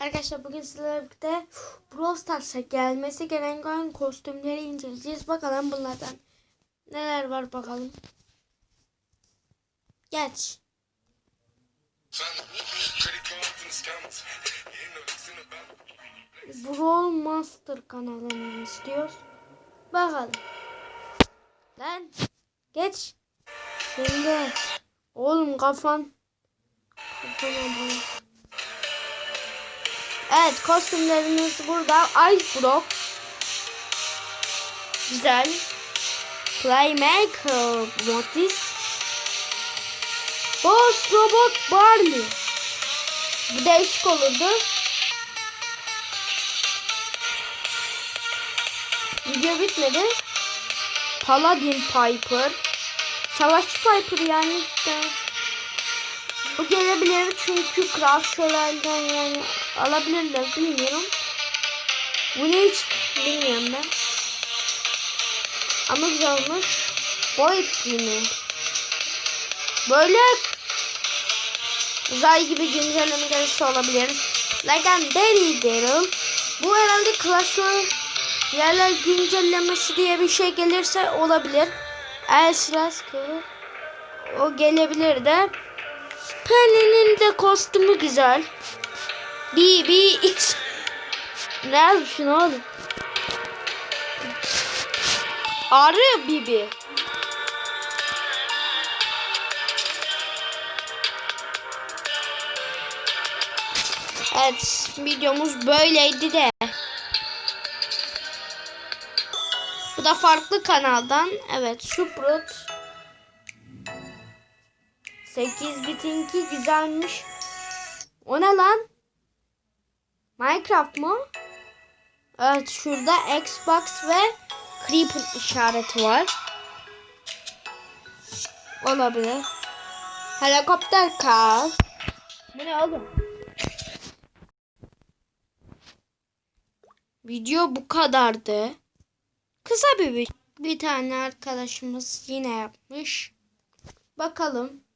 Arkadaşlar bugün sizlerle birlikte Brawl Stars'a gelmesi gereken kostümleri inceleyeceğiz. Bakalım bunlardan neler var bakalım. Geç. Brawl Master kanalını istiyoruz. Bakalım. Lan geç. Şimdi oğlum kafan kafana bak. Evet kostümlerimiz burada. Ice Block. Güzel. Playmaker Mortis. Boss Robot Barley. Bu değişik olurdu. Video bitmedi. Paladin Piper. Savaşçı Piper yani işte. Bu gelebilir çünkü Craft Şövalye'den yani alabilirler bilmiyorum. Bu ne hiç bilmiyorum ben. Ama güzel olmuş. Void yine. Böyle uzay gibi güncelleme gelirse olabilir. Legendary Daryl. Bu herhalde Clash Royale yerler güncellemesi diye bir şey gelirse olabilir. El Slasker. O gelebilir de. Penny'nin de kostümü güzel. BB Ne yazmışsın oğlum? Arı Bibi. Evet videomuz böyleydi de. Bu da farklı kanaldan. Evet Sprout. 8 bitinki güzelmiş. O ne lan? Minecraft mı? Evet şurada Xbox ve Creeper işareti var. Olabilir. Helikopter kal. Bu ne oğlum? Video bu kadardı. Kısa bir. Bir tane arkadaşımız yine yapmış. Bakalım.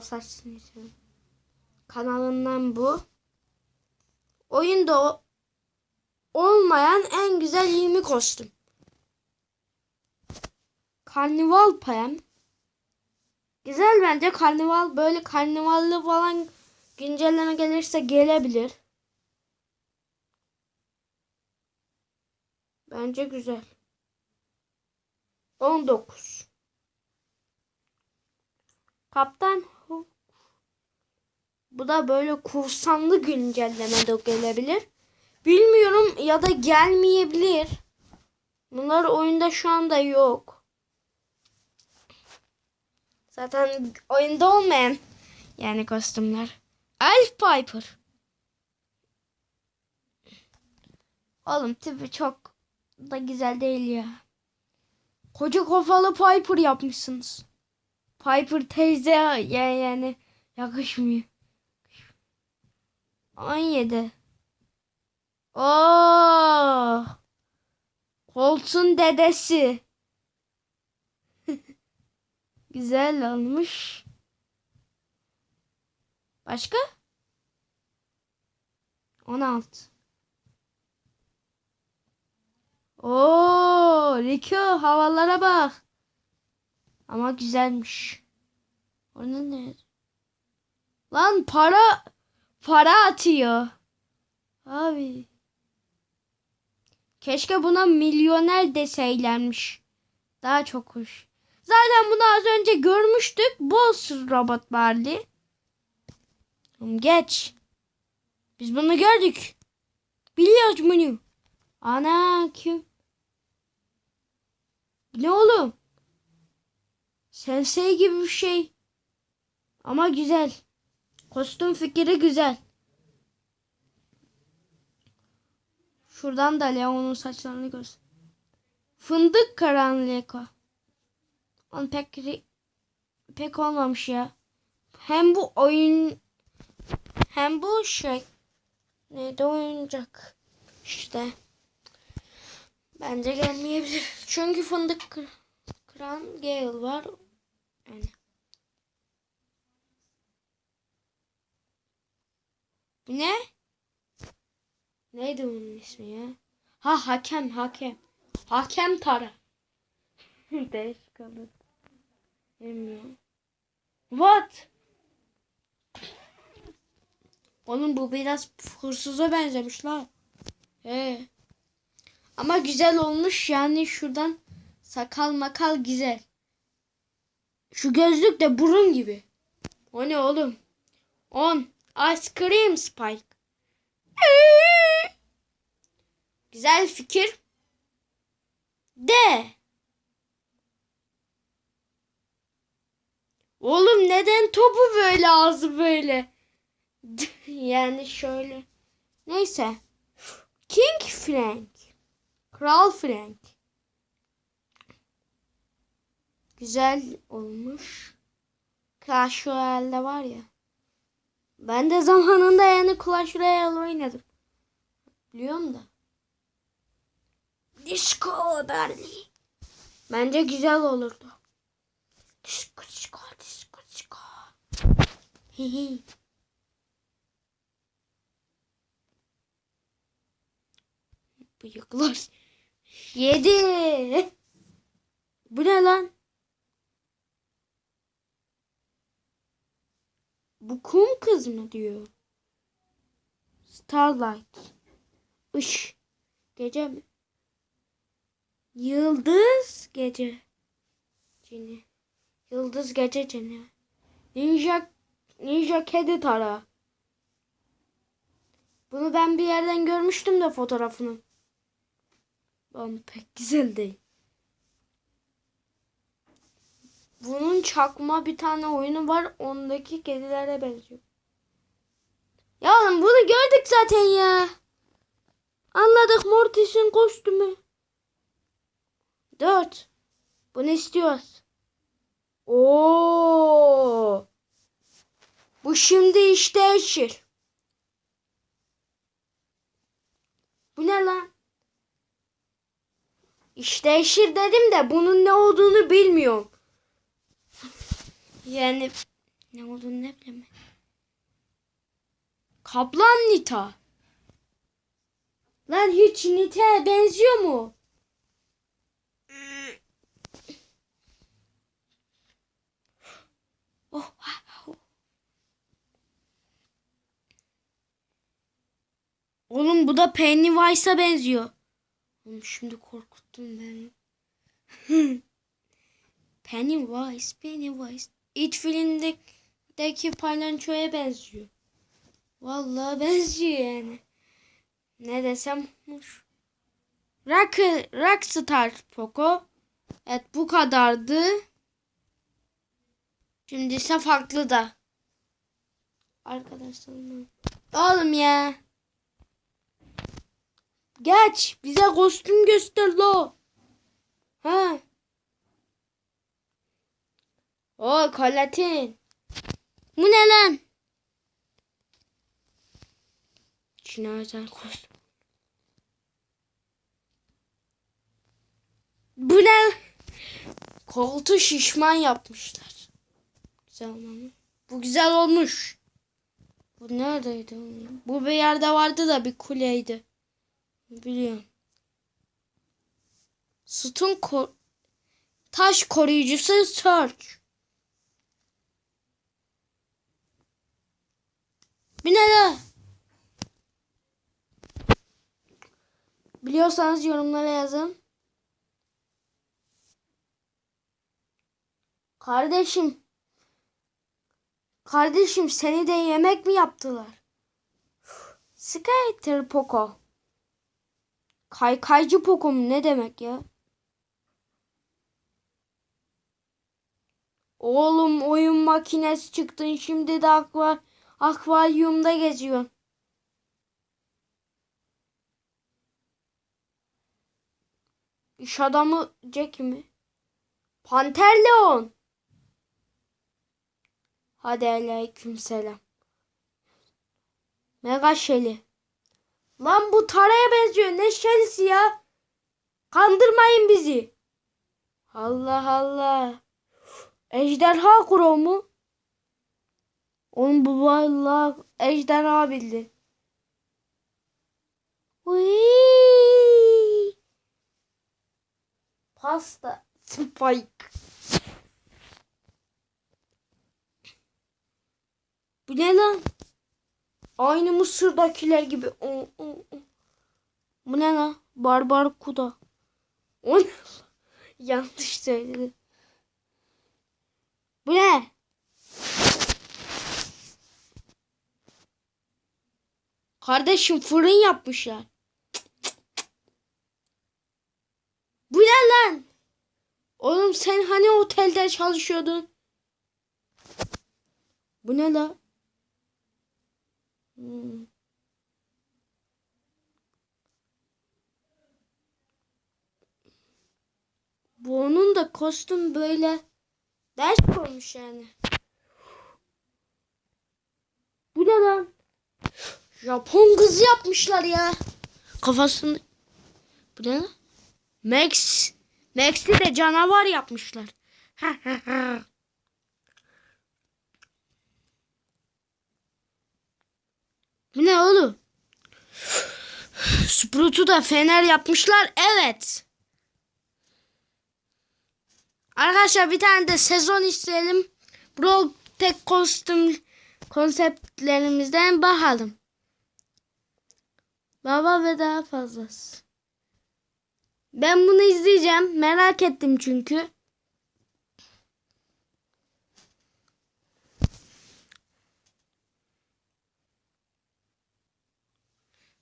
Stars'ın ismi. kanalından bu. Oyunda olmayan en güzel 20 kostüm. Karnival payam. Güzel bence karnival böyle karnivallı falan güncelleme gelirse gelebilir. Bence güzel. 19. Kaptan Hook. Bu da böyle kursanlı güncelleme de gelebilir. Bilmiyorum ya da gelmeyebilir. Bunlar oyunda şu anda yok. Zaten oyunda olmayan yani kostümler. Elf Piper. Oğlum tipi çok da güzel değil ya. Koca kafalı Piper yapmışsınız. Piper teyze ya yani yakışmıyor. 17. Oo! Colt'un dedesi. Güzel olmuş. Başka? 16. Oo, Rico havalara bak. Ama güzelmiş. Onun ne? Lan para para atıyor. Abi. Keşke buna milyoner deseylermiş. Daha çok hoş. Zaten bunu az önce görmüştük. Boss robot vardı. Geç. Biz bunu gördük. Biliyoruz bunu. Ana kim? Ne oğlum? Sensei gibi bir şey. Ama güzel. Kostüm fikri güzel. Şuradan da Leon'un saçlarını göster. Fındık karanlığı. On pek pek olmamış ya. Hem bu oyun hem bu şey neydi oyuncak işte. Bence gelmeyebilir. Çünkü fındık kır- kıran Gale var. Bu ne? Neydi bunun ismi ya? Ha hakem hakem. Hakem Tara. Değişik olur. Bilmiyorum. What? Oğlum bu biraz hırsıza benzemiş lan. He. Ama güzel olmuş yani şuradan sakal makal güzel. Şu gözlük de burun gibi. O ne oğlum? 10. Ice cream spike. Güzel fikir. De. Oğlum neden topu böyle ağzı böyle? yani şöyle. Neyse. King Frank. Kral Frank. Güzel olmuş. Clash Royale'de var ya. Ben de zamanında yani Clash Royale oynadım. Biliyorum da. Disco Berli. Bence güzel olurdu. Disco disco disco disco. Hihi. Bıyıklar. Yedi. Bu ne lan? Kum kız mı diyor? Starlight. Iş. Gece mi? Yıldız gece. Cini. Yıldız gece cini. Ninja Ninja kedi tara. Bunu ben bir yerden görmüştüm de fotoğrafını. Ama pek güzel değil. Bunun çakma bir tane oyunu var. Ondaki kedilere benziyor. Ya oğlum bunu gördük zaten ya. Anladık Mortis'in kostümü. Dört. Bunu istiyoruz. Oo. Bu şimdi iş değişir. Bu ne lan? İş değişir dedim de bunun ne olduğunu bilmiyorum. Yani ne olduğunu ne bileyim. Kaplan Nita. Lan hiç Nita'ya benziyor mu? Oh. Oğlum bu da Pennywise'a benziyor. Oğlum şimdi korkuttun beni. Pennywise, Pennywise. It filmindeki palyaçoya benziyor. Vallahi benziyor yani. Ne desem hoş. Rock, Rockstar Poco. Evet bu kadardı. Şimdi ise farklı da. Arkadaşlar. Oğlum ya. Geç. Bize kostüm göster lo. Ha. O kolatin. Bu ne lan? Özel kostüm. Bu ne? Koltuğu şişman yapmışlar. Güzel olmamış. Bu güzel olmuş. Bu neredeydi? Bu bir yerde vardı da bir kuleydi. Biliyorum. Sütun ko taş koruyucusu Search. Bir ne la? Biliyorsanız yorumlara yazın. Kardeşim. Kardeşim seni de yemek mi yaptılar? Skater Poco. Kaykaycı Poco mu ne demek ya? Oğlum oyun makinesi çıktın şimdi de akva, akvaryumda geziyorsun. İş adamı Jack mi? Panter Leon. Hadi aleyküm selam. Mega Shelly. Lan bu Tara'ya benziyor. Ne Shelly'si ya? Kandırmayın bizi. Allah Allah. Ejderha kuro mu? Oğlum bu vallahi ejderha bildi. Uy. Pasta. Spike. Bu ne lan? Aynı Mısır'dakiler gibi. O, o, o. Bu ne lan? Barbar kuda. O? Yanlış söyledim. Bu ne? Kardeşim fırın yapmışlar. Bu ne lan? Oğlum sen hani otelde çalışıyordun? Bu ne lan? Hmm. Bu onun da kostüm böyle ders olmuş yani. Bu ne lan? Japon kızı yapmışlar ya. Kafasını. Bu ne? Max. Max'i de canavar yapmışlar. Bu ne oğlum? Sprout'u da fener yapmışlar. Evet. Arkadaşlar bir tane de sezon isteyelim. Brawl tek kostüm konseptlerimizden bakalım. Baba ve daha fazlası. Ben bunu izleyeceğim. Merak ettim çünkü.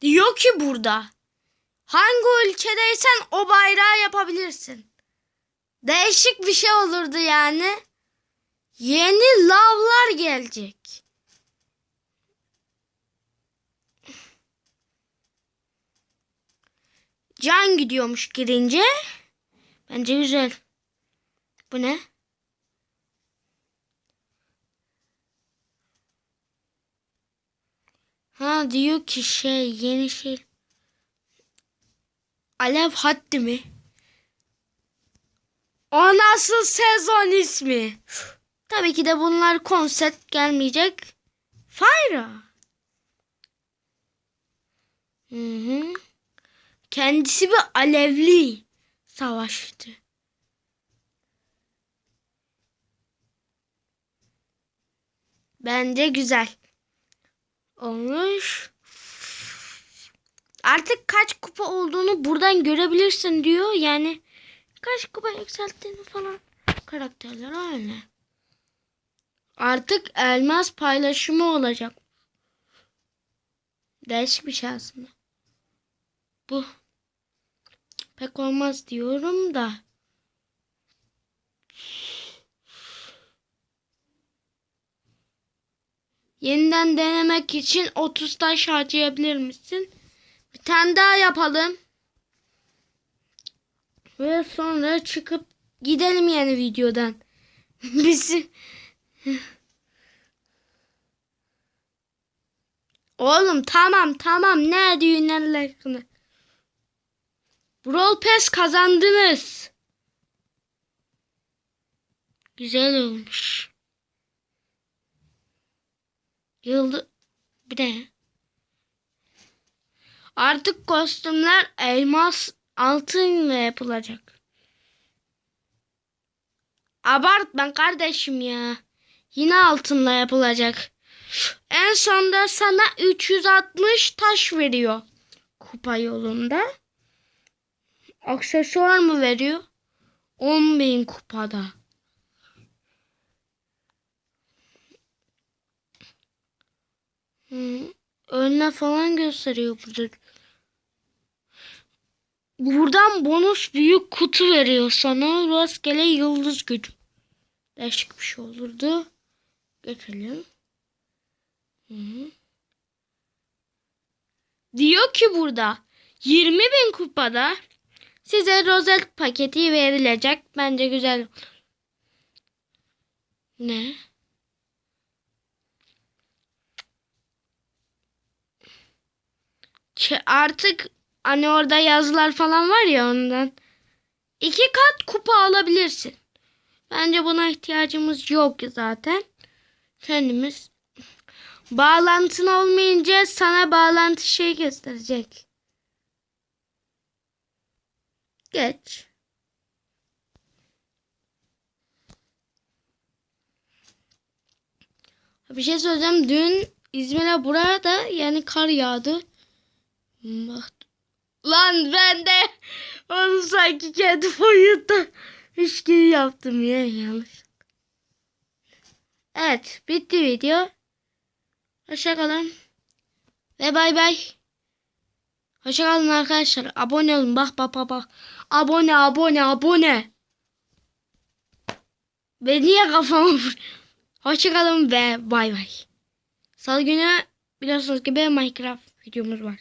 Diyor ki burada. Hangi ülkedeysen o bayrağı yapabilirsin. Değişik bir şey olurdu yani. Yeni lavlar gelecek. Can gidiyormuş girince. Bence güzel. Bu ne? Ha diyor ki şey yeni şey. Alev haddi mi? O nasıl sezon ismi? Tabii ki de bunlar konsept gelmeyecek. Fire. Hı hı. Kendisi bir alevli savaştı. Bence güzel. Olmuş. Artık kaç kupa olduğunu buradan görebilirsin diyor. Yani kaç kupa yükselttiğini falan. Karakterler aynı. Artık elmas paylaşımı olacak. Değişik bir şey aslında. Bu pek olmaz diyorum da. Yeniden denemek için 30 taş harcayabilir misin? Bir tane daha yapalım. Ve sonra çıkıp gidelim yani videodan. Bizi Oğlum tamam tamam ne düğünlerle Brawl Pass kazandınız. Güzel olmuş. Yıldı bir de artık kostümler elmas altınla yapılacak. Abartma kardeşim ya. Yine altınla yapılacak. En sonda sana 360 taş veriyor. Kupa yolunda. Aksesuar mı veriyor? 10.000 kupada. Hı. Önüne falan gösteriyor burada. Buradan bonus büyük kutu veriyor sana. Rastgele yıldız gücü. Değişik bir şey olurdu. Geçelim. Hı -hı. Diyor ki burada 20 bin kupada size rozet paketi verilecek. Bence güzel. Ne? Artık hani orada yazılar falan var ya ondan. İki kat kupa alabilirsin. Bence buna ihtiyacımız yok zaten. Kendimiz bağlantın olmayınca sana bağlantı şey gösterecek. Geç. Bir şey söyleyeceğim. Dün İzmir'e buraya da yani kar yağdı. Lan ben de onu sanki kendi boyutta üç yaptım ya yanlış. Evet bitti video. Hoşçakalın. Ve bay bay. Hoşçakalın arkadaşlar. Abone olun. Bak bak bak bak. Abone abone abone. Ve niye kafamı vur- Hoşçakalın ve bay bay. Salı günü biliyorsunuz gibi Minecraft videomuz var.